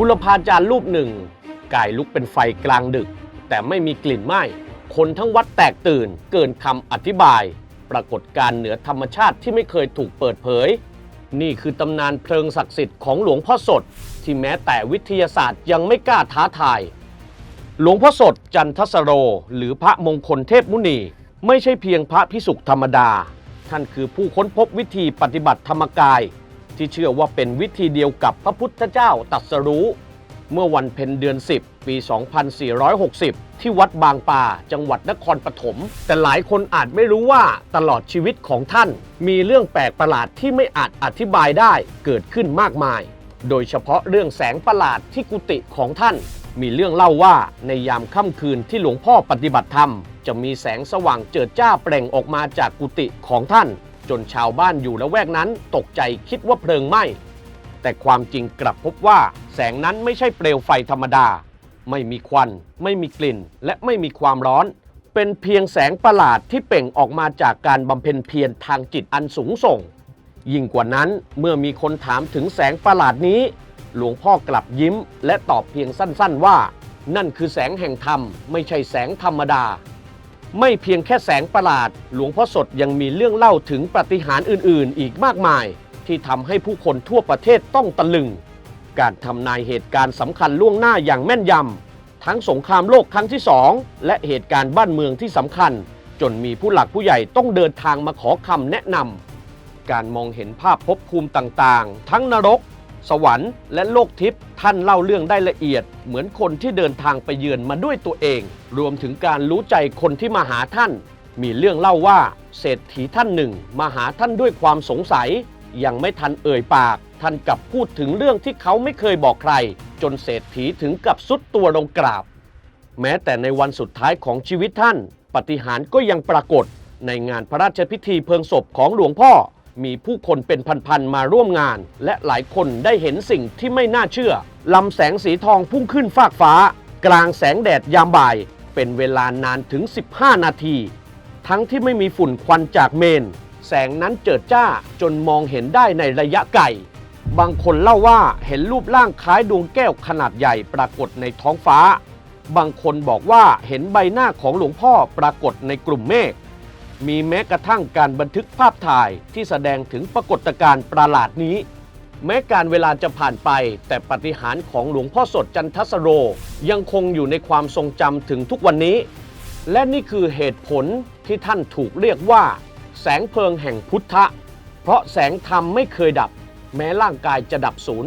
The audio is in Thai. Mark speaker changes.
Speaker 1: บุรพาจารย์รูปหนึ่งกายลุกเป็นไฟกลางดึก แต่ไม่มีกลิ่นไหม้คนทั้งวัดแตกตื่นเกินคำอธิบาย ปรากฏการณ์เหนือธรรมชาติที่ไม่เคยถูกเปิดเผย นี่คือตำนานเพลิงศักดิ์สิทธิ์ของหลวงพ่อสด ที่แม้แต่วิทยาศาสตร์ยังไม่กล้าท้าทาย หลวงพ่อสดจันทสโร หรือพระมงคลเทพมุนี ไม่ใช่เพียงพระพิสุกธรรมดา ท่านคือผู้ค้นพบวิธีปฏิบัติธรรมกาย ที่เชื่อว่าเป็นวิธีเดียวกับพระพุทธเจ้าตรัสรู้ เมื่อวันเพ็ญเดือน 10 ปี 2460 ที่วัดบางป่าจังหวัดนครปฐมแต่หลายคนอาจไม่รู้ว่าตลอดชีวิตของท่าน มีเรื่องแปลกประหลาดที่ไม่อาจอธิบายได้เกิดขึ้นมากมาย โดยเฉพาะเรื่องแสงประหลาดที่กุฏิของท่าน มีเรื่องเล่าว่าในยามค่ำคืนที่หลวงพ่อปฏิบัติธรรม จะมีแสงสว่างเจิดจ้าเปล่งออกมาจากกุฏิของท่าน จนชาวบ้านอยู่ละแวกนั้นตกใจคิดว่าเพลิงไหม้แต่ความจริงกลับพบว่าแสงนั้นไม่ใช่เปลวไฟธรรมดา ไม่มีควัน ไม่มีกลิ่น และไม่มีความร้อน เป็นเพียงแสงประหลาดที่เป่งออกมาจากการบำเพ็ญเพียรทางจิตอันสูงส่ง ยิ่งกว่านั้นเมื่อมีคนถามถึงแสงประหลาดนี้ หลวงพ่อกลับยิ้ม และตอบเพียงสั้นๆว่า นั่นคือแสงแห่งธรรม ไม่ใช่แสงธรรมดา ไม่เพียงแค่แสงประหลาด หลวงพ่อสดยังมีเรื่องเล่าถึงปาฏิหาริย์อื่น ๆ อีกมากมาย ที่ทำให้ผู้คนทั่วประเทศต้องตะลึง การทำนายเหตุการณ์สำคัญล่วงหน้าอย่างแม่นยำทั้งสงครามโลกครั้งที่สองและเหตุการณ์บ้านเมืองที่สำคัญ จนมีผู้หลักผู้ใหญ่ต้องเดินทางมาขอคำแนะนำการมองเห็นภาพภพภูมิต่าง ๆ ทั้งนรก สวรรค์และโลกทิพย์ท่านเล่าเรื่องได้ละเอียด เหมือนคนที่เดินทางไปเยือนมาด้วยตัวเอง รวมถึงการรู้ใจคนที่มาหาท่าน มีเรื่องเล่าว่าเศรษฐีท่านหนึ่ง มาหาท่านด้วยความสงสัย ยังไม่ทันเอ่ยปาก ท่านกลับพูดถึงเรื่องที่เขาไม่เคยบอกใคร จนเศรษฐีถึงกับสุดตัวลงกราบ แม้แต่ในวันสุดท้ายของชีวิตท่าน ปฏิหารก็ยังปรากฏในงานพระราชพิธีเพลิงศพของหลวงพ่อ มีผู้คนเป็นพันๆมาร่วมงาน และหลายคนได้เห็นสิ่งที่ไม่น่าเชื่อลำแสงสีทองพุ่งขึ้นฟากฟ้า กลางแสงแดดยามบ่าย เป็นเวลานานถึง 15 นาที ทั้งที่ไม่มีฝุ่นควันจากเมน แสงนั้นเจิดจ้าจนมองเห็นได้ในระยะไกลบางคนเล่าว่าเห็นรูปร่างคล้ายดวงแก้วขนาดใหญ่ปรากฏในท้องฟ้า บางคนบอกว่าเห็นใบหน้าของหลวงพ่อปรากฏในกลุ่มเมฆ มีแม้กระทั่งการบันทึกภาพถ่ายที่แสดงถึงปรากฏการณ์ประหลาดนี้ แม้การเวลาจะผ่านไป แต่ปฏิหารของหลวงพ่อสดจันทสโร ยังคงอยู่ในความทรงจำถึงทุกวันนี้ และนี่คือเหตุผลที่ท่านถูกเรียกว่า แสงเพลิงแห่งพุทธะ เพราะแสงธรรมไม่เคยดับ แม้ร่างกายจะดับสูญ